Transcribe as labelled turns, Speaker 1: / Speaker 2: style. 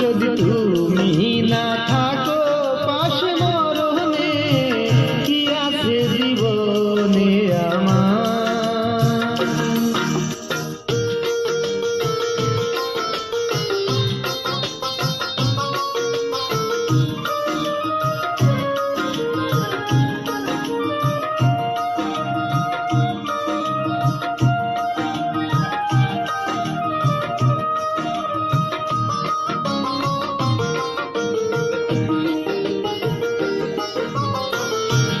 Speaker 1: যদি তুমি না